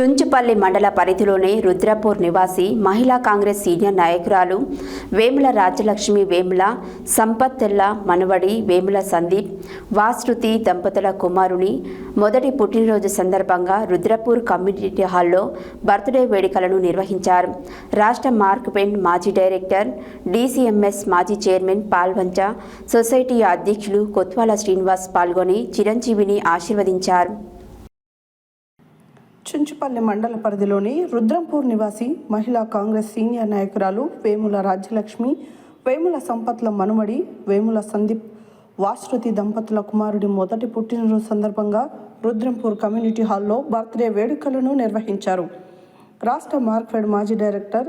చుంచుపల్లి మండల పరిధిలోని రుద్రపూర్ నివాసి మహిళా కాంగ్రెస్ సీనియర్ నాయకురాలు వేముల రాజలక్ష్మి వేముల సంపత్తెల్ల మనవడి వేముల సందీప్ వాశ్రుతి దంపతుల కుమారుని మొదటి పుట్టినరోజు సందర్భంగా రుద్రపూర్ కమ్యూనిటీ హాల్లో బర్త్డే వేడుకలను నిర్వహించారు. రాష్ట్ర మార్క్పెంట్ మాజీ డైరెక్టర్ డీసీఎంఎస్ మాజీ చైర్మన్ పాల్వంచ సొసైటీ అధ్యక్షులు కొత్వాల శ్రీనివాస్ పాల్గొని చిరంజీవిని ఆశీర్వదించారు. చుంచుపల్లి మండల పరిధిలోని రుద్రంపూర్ నివాసి మహిళా కాంగ్రెస్ సీనియర్ నాయకురాలు వేముల రాజ్యలక్ష్మి వేముల సంపత్ల మనుమడి వేముల సందీప్ వాశ్రుతి దంపతుల కుమారుడి మొదటి పుట్టినరోజు సందర్భంగా రుద్రంపూర్ కమ్యూనిటీ హాల్లో బర్త్డే వేడుకలను నిర్వహించారు. రాష్ట్ర మార్క్ఫెడ్ మాజీ డైరెక్టర్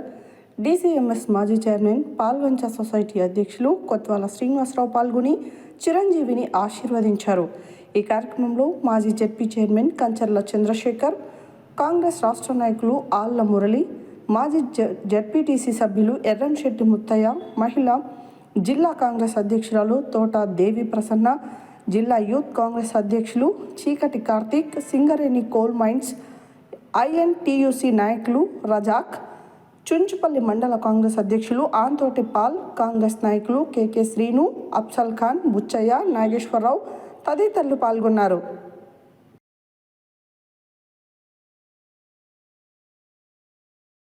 డీసీఎంఎస్ మాజీ చైర్మన్ పాల్వంచ సొసైటీ అధ్యక్షులు కొత్వాల శ్రీనివాసరావు పాల్గొని చిరంజీవిని ఆశీర్వదించారు. ఈ కార్యక్రమంలో మాజీ జెడ్పీ చైర్మన్ కంచర్ల చంద్రశేఖర్ కాంగ్రెస్ రాష్ట్ర నాయకులు ఆళ్ళ మురళి మాజీ జ జెడ్పీటీసీ సభ్యులు ఎర్రంశెట్టి ముత్తయ్య మహిళ జిల్లా కాంగ్రెస్ అధ్యక్షురాలు తోట దేవి ప్రసన్న జిల్లా యూత్ కాంగ్రెస్ అధ్యక్షులు Cheekati Karthik Singareni coal mines INTUC నాయకులు రజాక్ చుంచుపల్లి మండల కాంగ్రెస్ అధ్యక్షులు ఆంతోటి పాల్ కాంగ్రెస్ నాయకులు కెకే శ్రీను అఫ్సల్ ఖాన్ బుచ్చయ్య నాగేశ్వరరావు తదితరులు పాల్గొన్నారు.